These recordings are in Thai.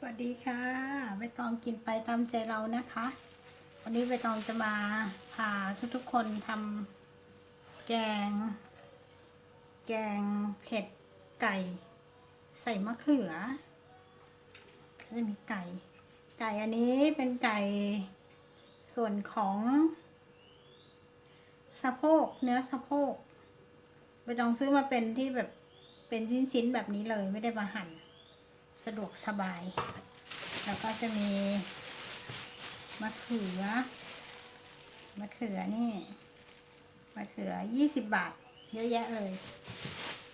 สวัสดีค่ะใบตองกินไปตามใจเรานะคะ วันนี้ใบตองจะมาพาทุกๆคนทำแกง แกงเผ็ดไก่ ใส่มะเขือจะมีไก่ ไก่อันนี้เป็นไก่ส่วนของ สะโพกเนื้อสะโพกใบตองซื้อมาเป็นที่แบบเป็นชิ้นๆแบบนี้เลยไม่ได้มาหั่น สะดวกสบาย แล้วก็จะมีมะเขือ มะเขือนี่ มะเขือยี่สิบบาท เยอะแยะเลย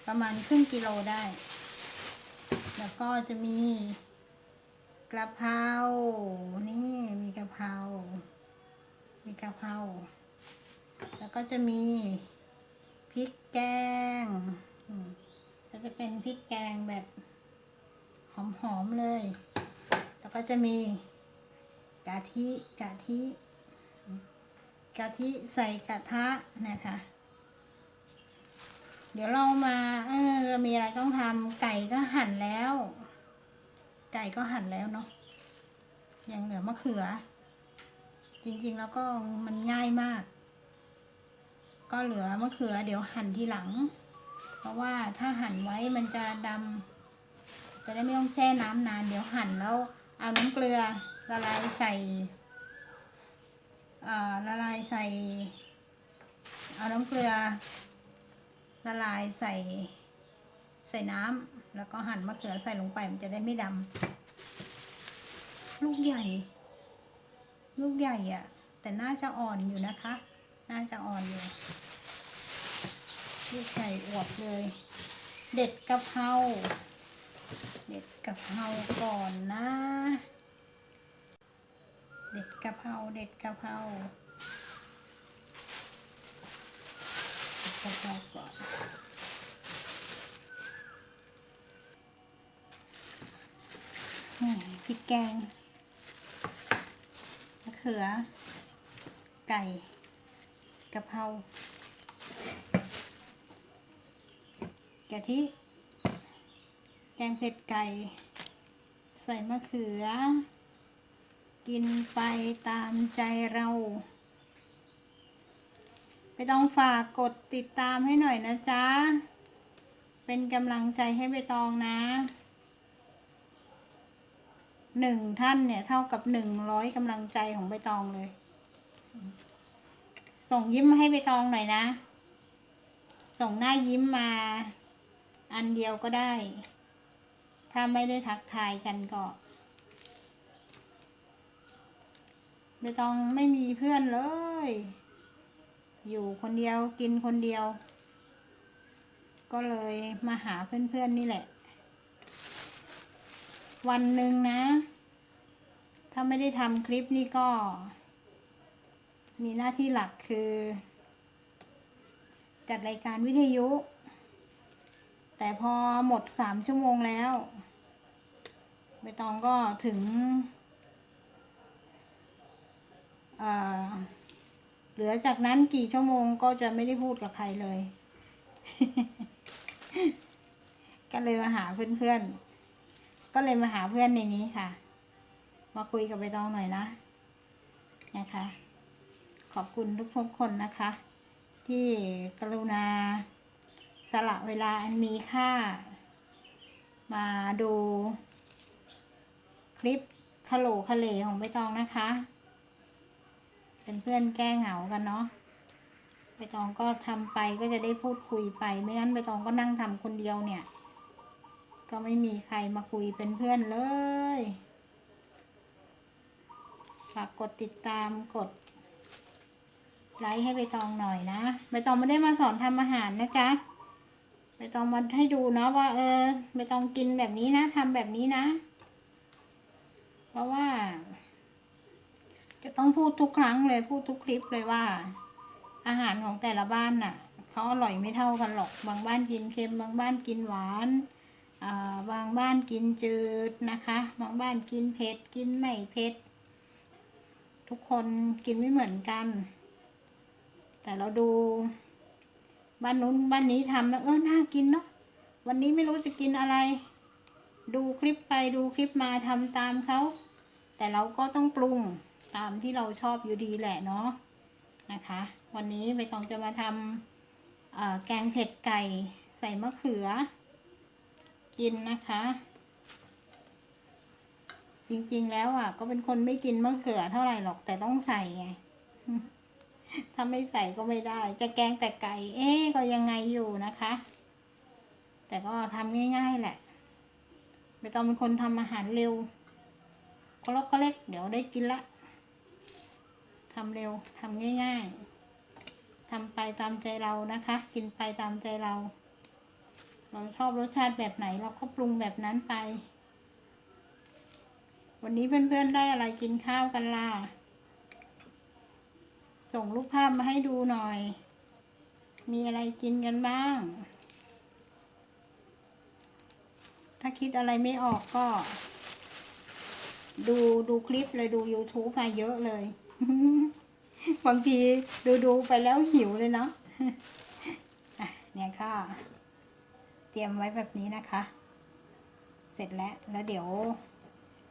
ประมาณครึ่งกิโลได้ แล้วก็จะมีกระเพรา นี่มีกระเพรา มีกระเพรา แล้วก็จะมีพริกแกงก็จะเป็นพริกแกงแบบ หอมๆเลย แล้วก็จะมีกะทิกะทิกะทิใส่กระทะนะคะ เดี๋ยวเรามาเออมีอะไรต้องทำไก่ก็หั่นแล้ว ไก่ก็หั่นแล้วเนาะยังเหลือมะเขือ จริงๆแล้วก็มันง่ายมาก ก็เหลือมะเขือเดี๋ยวหั่นทีหลัง เพราะว่าถ้าหั่นไว้มันจะดำ จะได้ไม่ต้องแช่น้ำนาน เดี๋ยวหั่นแล้วเอาน้ำเกลือละลายใส่เอ่อละลายใส่ เอาน้ำเกลือ ละลายใส่ ใส่น้ำแล้วก็หั่นมะเขือใส่ลงไปมันจะได้ไม่ดำลูกใหญ่ ลูกใหญ่อะ่ะ แต่น่าจะอ่อนอยู่นะคะ น่าจะอ่อนอยู่ลูกใหญ่อวบเลย เด็ดกะเพรา เด็ดกะเพราก่อนนะ เด็ดกะเพราเด็ดกะเพราเด็ดกะเพราก่อนพริกแกงมะเขือ ไก่กะเพรากะทิ แกงเผ็ดไก่ ใส่มะเขือ กินไปตามใจเรา ไปต้องฝากกดติดตามให้หน่อยนะจ๊ะ เป็นกำลังใจให้ใบตองนะหนึ่งท่านเนี่ย เท่ากับหนึ่งร้อยกำลังใจของใบตองเลย ส่งยิ้มมาให้ใบตองหน่อยนะ ส่งหน้ายิ้มมา อันเดียวก็ได้ ถ้าไม่ได้ทักทายกันก็ ไม่ต้องไม่มีเพื่อนเลย อยู่คนเดียวกินคนเดียว ก็เลยมาหาเพื่อนๆนี่แหละ วันหนึ่งนะ ถ้าไม่ได้ทำคลิปนี่ก็ มีหน้าที่หลักคือ จัดรายการวิทยุ แต่พอหมดสามชั่วโมงแล้วใบตองก็ถึงเหลือจากนั้นกี่ชั่วโมงก็จะไม่ได้พูดกับใครเลย ก็เลยมาหาเพื่อนๆ ก็เลยมาหาเพื่อนในนี้ค่ะ มาคุยกับใบตองหน่อยนะนะคะ ขอบคุณทุกคนนะคะ ที่กรุณา สละเวลาอันมีค่า มาดู คลิปคาโหลคาเลของใบตองนะคะ เป็นเพื่อนแก้เหงากันเนาะใบตองก็ทำไปก็จะได้พูดคุยไป ไม่งั้นใบตองก็นั่งทำคนเดียวเนี่ย ก็ไม่มีใครมาคุยเป็นเพื่อนเลยฝากกดติดตามกดไลค์ให้ใบตองหน่อยนะใบตองไม่ได้มาสอนทำอาหารนะจ๊ะ ใบตองมาให้ดูเนาะว่า เออใบตองกินแบบนี้นะทำแบบนี้นะ เพราะว่า จะต้องพูดทุกครั้งเลยพูดทุกคลิปเลยว่า อาหารของแต่ละบ้านน่ะเขาอร่อยไม่เท่ากันหรอก บางบ้านกินเค็ม บางบ้านกินหวานอ่าบางบ้านกินจืดนะคะ บางบ้านกินเผ็ด กินไม่เผ็ด ทุกคนกินไม่เหมือนกัน แต่เราดู บ้านนู้นบ้านนี้ทำแล้วเออน่ากินเนาะวันนี้ไม่รู้จะกินอะไร ดูคลิปไปดูคลิปมาทำตามเขาแต่เราก็ต้องปรุงตามที่เราชอบอยู่ดีแหละเนาะนะคะ วันนี้ใบตองจะมาทำแกงเผ็ดไก่ใส่มะเขือ กินนะคะ จริงๆแล้วอะ ก็เป็นคนไม่กินมะเขือเท่าไหร่หรอกแต่ต้องใส่ไง ถ้าไม่ใส่ก็ไม่ได้ จะแกงแต่ไก่ เอ๊ก็ยังไงอยู่นะคะ แต่ก็ทำง่ายๆแหละไม่ต้องเป็นคนทำอาหารเร็วก็เล็กก็เล็ก เดี๋ยวได้กินละทำเร็วทำง่าย ๆทำไปตามใจเรานะคะ กินไปตามใจเรา เราชอบรสชาติแบบไหนเราก็ปรุงแบบนั้นไป วันนี้เพื่อนๆได้อะไรกินข้าวกันล่ะ ส่งรูปภาพมาให้ดูหน่อย มีอะไรกินกันบ้าง ถ้าคิดอะไรไม่ออกก็ ดูดูคลิปเลยดู YouTube มาเยอะเลย บางทีดูดูไปแล้วหิวเลยเนาะอะเนี่ยค่ะ เตรียมไว้แบบนี้นะคะ เสร็จแล้วแล้วเดี๋ยว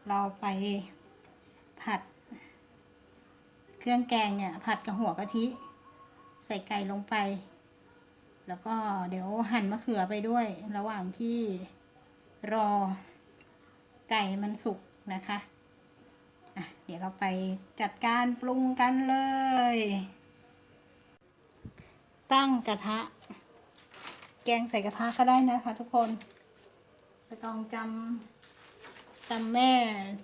เราไปผัด เครื่องแกงเนี่ยผัดกับหัวกะทิ ใส่ไก่ลงไป แล้วก็เดี๋ยวหั่นมะเขือไปด้วย ระหว่างที่รอไก่มันสุกนะคะอะเดี๋ยวเราไปจัดการปรุงกันเลย ตั้งกระทะ แกงใส่กระทะก็ได้นะคะทุกคนไม่ต้องจำจำแม่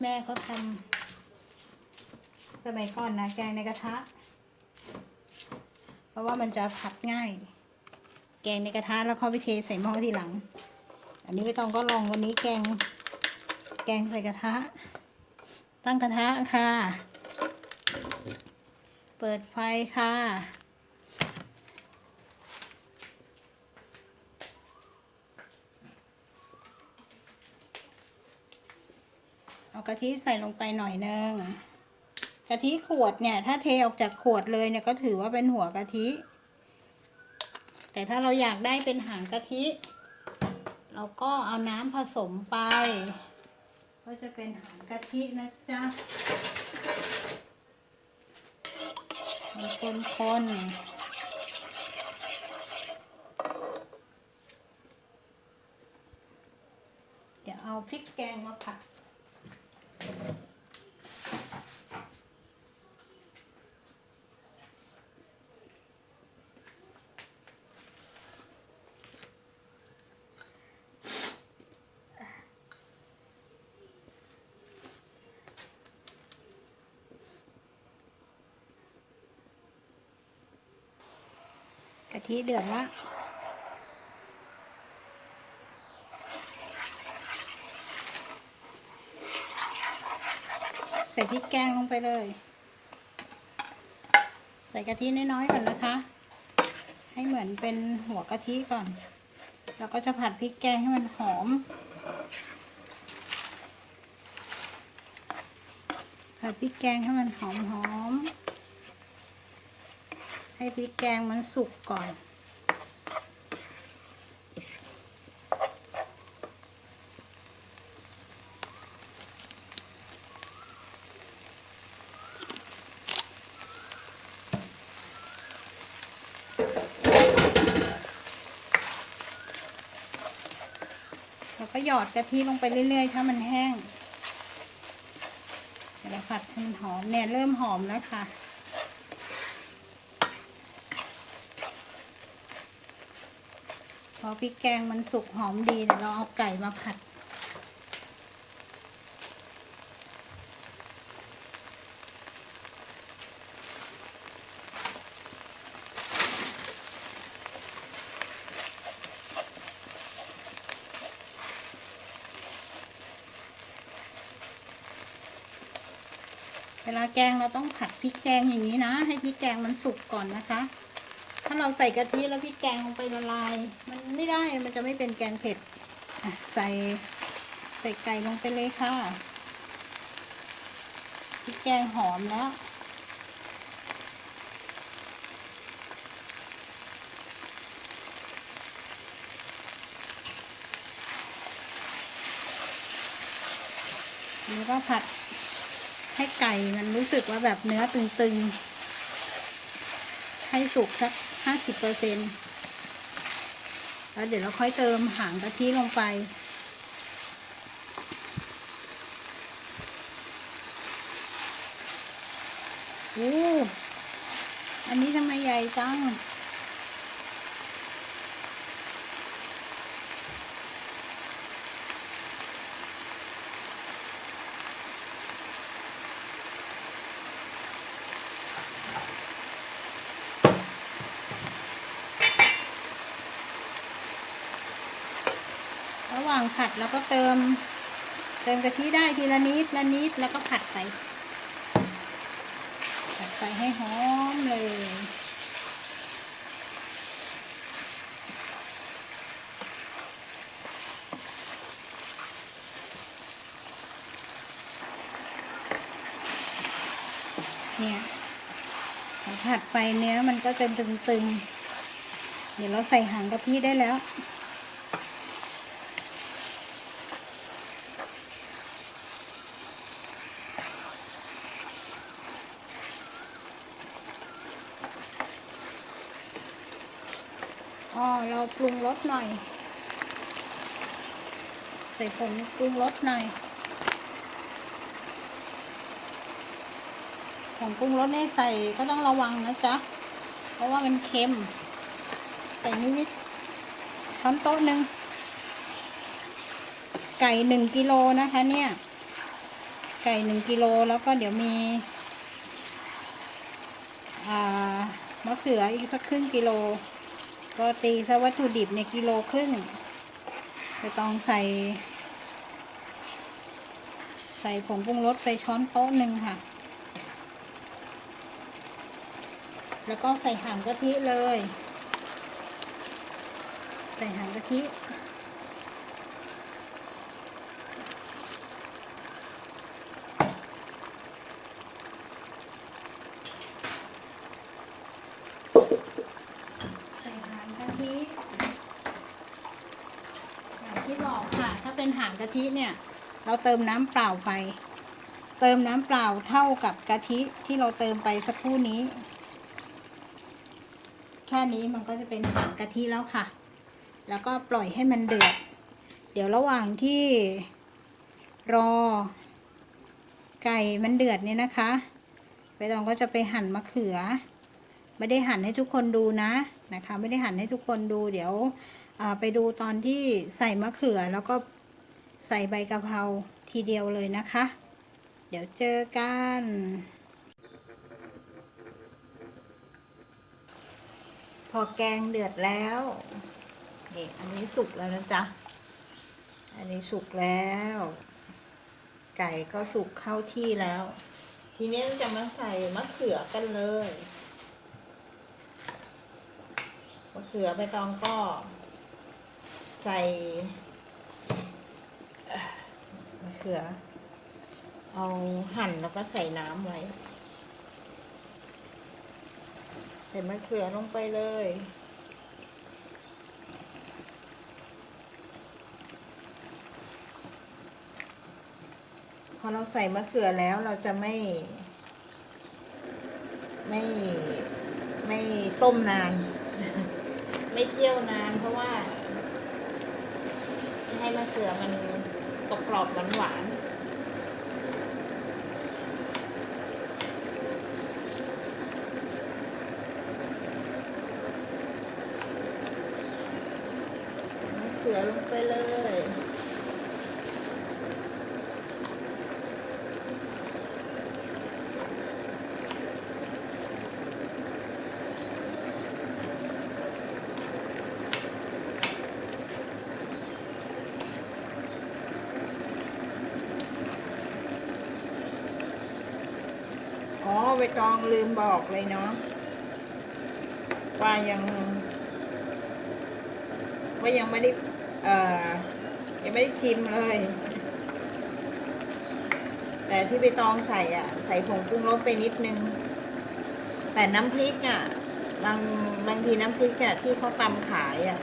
แม่เขาทำ สมัยก่อนนะแกงในกระทะ เพราะว่ามันจะผัดง่าย แกงในกระทะแล้วเข้าไปเทใส่หม้อทีหลัง อันนี้ไม่ต้องก็ลองวันนี้แกง แกงใส่กระทะ ตั้งกระทะค่ะ เปิดไฟค่ะเอากะทิใส่ลงไปหน่อยนึง กะทิขวดเนี่ย ถ้าเทออกจากขวดเลยเนี่ยก็ถือว่าเป็นหัวกะทิ แต่ถ้าเราอยากได้เป็นหางกะทิ เราก็เอาน้ำผสมไป ก็จะเป็นหางกะทินะจ๊ะคนคนๆเดี๋ยวเอาพริกแกงมาผัด ทิเดือดละใส่พริกแกงลงไปเลย ใส่กะทิน้อยๆก่อนนะคะ ให้เหมือนเป็นหัวกะทิก่อน แล้วก็จะผัดพริกแกงให้มันหอม ผัดพริกแกงให้มันหอมๆ ให้พริกแกงมันสุกก่อน แล้วก็หยอดกะทิลงไปเรื่อยๆ ถ้ามันแห้งเดี๋ยวเราผัดให้มันหอมเนี่ยเริ่มหอมแล้วค่ะ พอพริกแกงมันสุกหอมดีเดี๋ยวเราเอาไก่มาผัด เวลาแกงเราต้องผัดพริกแกงอย่างนี้นะ ให้พริกแกงมันสุกก่อนนะคะ ถ้าเราใส่กะทิแล้วพริกแกงลงไปละลาย มันไม่ได้มันจะไม่เป็นแกงเผ็ดใส่ใส่ไก่ลงไปเลยค่ะพริกแกงหอมแล้วแล้วก็ผัดให้ไก่มันรู้สึกว่าแบบเนื้อตึงๆ ให้สุกสัก ห้าสิบเปอร์เซ็นแล้วเดี๋ยวเราค่อยเติมหางกะทิลงไป อู้อันนี้ทำไมใหญ่จัง ระหว่างผัด แล้วก็เติม เติมกะทิได้ทีละนิดละนิดแล้วก็ผัดไป ผัดไปให้หอมเลยเนี่ยผัดไปเนื้อมันก็จะตึงๆ เดี๋ยวเราใส่หางกะทิได้แล้ว อ๋อเราปรุงร สหน่อย ใส่ผงปรุงรสหน่อยผงปรุงรสเนี่ยใส่ก็ต้องระวังนะจ๊ะ เพราะว่ามันเค็ม ใส่นิดช้อนโต๊ะหนึ่งไก่หนึ่งกิโลนะคะเนี่ย ไก่หนึ่งกิโลแล้วก็เดี๋ยวมีอ่ามะเขืออีกสักครึ่งกิโล ก็ตีซะวัตถุดิบในกิโลครึ่งจะต้องใส่ ใส่ผงปรุงรสไปช้อนโต๊ะหนึ่งค่ะ แล้วก็ใส่หางกะทิเลย ใส่หางกะทิ ใส่หางกะทิอย่างที่บอกค่ะ ถ้าเป็นหาง กะทิเนี่ยเราเติมน้ำเปล่าไป เติมน้ำเปล่าเท่ากับกะทิที่เราเติมไปสักครู่นี้ แค่นี้มันก็จะเป็นหางกะทิแล้วค่ะ แล้วก็ปล่อยให้มันเดือด เดี๋ยวระหว่างที่รอ ไก่มันเดือดเนี่ยนะคะไปลองก็จะไปหั่นมะเขือ ไม่ได้หั่นให้ทุกคนดูนะนะคะ ไม่ได้หั่นให้ทุกคนดู เดี๋ยวไปดูตอนที่ใส่มะเขือแล้วก็ ใส่ใบกะเพราทีเดียวเลยนะคะ เดี๋ยวเจอกัน พอแกงเดือดแล้ว นี่ อันนี้สุกแล้วนะจ๊ะ อันนี้สุกแล้ว ไก่ก็สุกเข้าที่แล้ว ทีนี้เราจะมาใส่มะเขือกันเลยมะเขือใบตองก็ ใส่ เขือ เอาหั่นแล้วก็ใส่น้ำไว้ ใส่มะเขือลงไปเลย พอเราใส่มะเขือแล้วเราจะไม่ ไม่ไม่ต้มนาน ไม่เคี่ยวนานเพราะว่า ให้มะเขือมัน กรอบกรอบหวานหวานเสือลงไปเลย อ๋อใบตองลืมบอกเลยเนาะว่ายังว่ายังไม่ได้เอ่อยังไม่ได้ชิมเลย แต่ที่ใบตองใส่อะ ใส่ผงปรุงรสไปนิดนึง แต่น้ำพริกอะบางบางทีน้ำพริกอะที่เขาตำขายอะ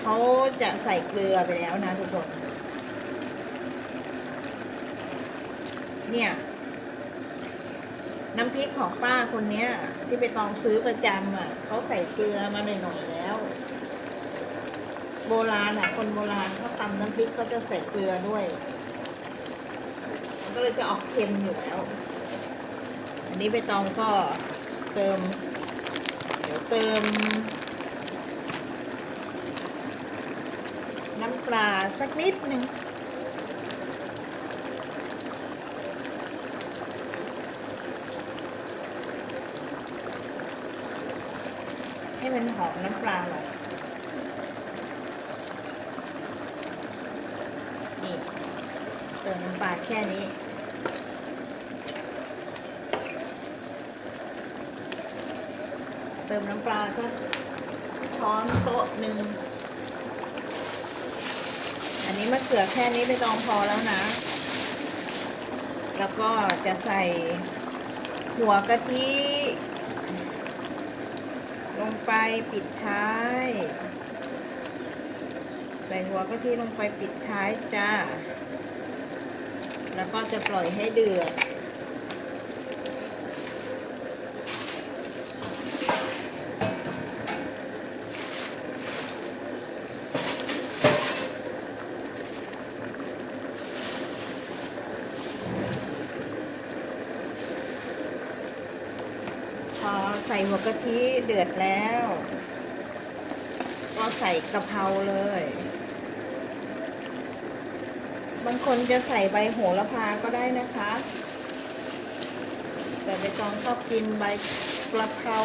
เขาจะใส่เกลือไปแล้วนะทุกคน เนี่ย น้ำพริกของป้าคนเนี้ย ที่ไปตองซื้อประจำอะเขาใส่เกลือมาหน่อยๆแล้ว โบราณอะ คนโบราณเขาตำน้ำพริกเขาจะใส่เกลือด้วยมันก็เลยจะออกเค็มอยู่แล้ว อันนี้ไปตองก็เติม เดี๋ยวเติม น้ำปลาสักนิดหนึ่ง ห้มันหอมน้ำปลาหน่อยนี่เติมน้ำปลาแค่นี้เติมน้ำปลาสักช้อนโต๊ะหนึ่ง อันนี้มะเขือแค่นี้ไม่ต้องพอแล้วนะ แล้วก็จะใส่หัวกะทิ ลงไปปิดท้าย ใส่หัวกะทิลงไปปิดท้ายจ้า แล้วก็จะปล่อยให้เดือด พอใส่หัวกะทิเดือดแล้ว ก็ใส่กะเพราเลย บางคนจะใส่ใบโหระพาก็ได้นะคะ แต่ใบตองชอบกินใบกระเพรา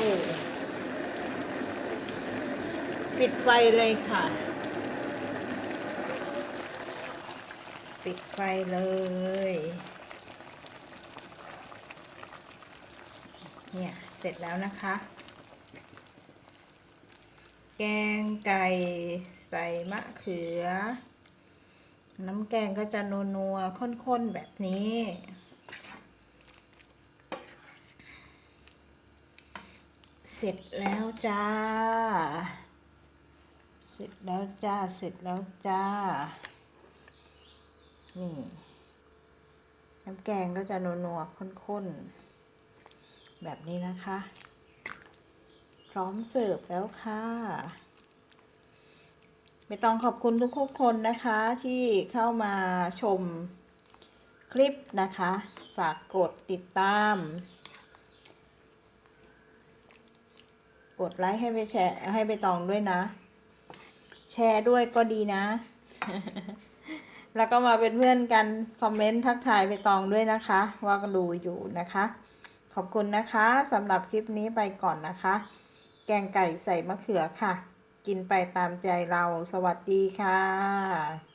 ปิดไฟเลยค่ะ ปิดไฟเลยเนี่ย เสร็จแล้วนะคะ แกงไก่ใส่มะเขือ น้ำแกงก็จะนัวๆข้นๆ แบบนี้ เสร็จแล้วจ้า เสร็จแล้วจ้า เสร็จแล้วจ้า นี่ น้ำแกงก็จะนัวๆข้นๆ แบบนี้นะคะ พร้อมเสิร์ฟแล้วค่ะ ไม่ต้องขอบคุณทุกคนนะคะที่เข้ามาชมคลิปนะคะ ฝากกดติดตาม กดไลค์ให้ไปแชร์ให้ไปตองด้วยนะ แชร์ด้วยก็ดีนะ แล้วก็มาเป็นเพื่อนกัน คอมเมนต์ทักทายไปตองด้วยนะคะ ว่าก็ดูอยู่นะคะ อบคุณนะคะสำหรับคลิปนี้ไปก่อนนะคะ แกงไก่ใส่มะเขือค่ะ กินไปตามใจเราสวัสดีค่ะ